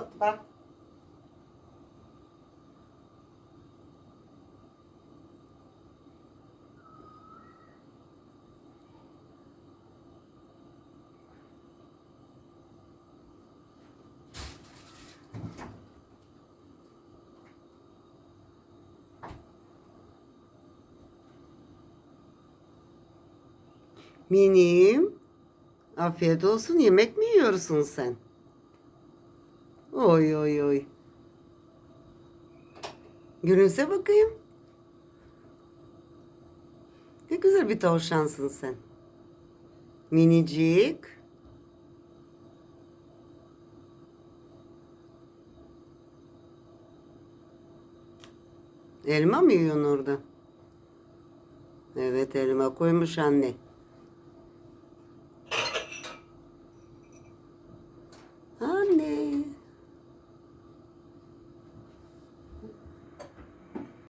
Bak. Minim. Afiyet olsun. Yemek mi yiyorsun sen? Oy oy oy. Gülümse bakayım. Ne güzel bir tavşansın sen. Minicik. Elma mı yiyorsun orada? Evet elma koymuş anne.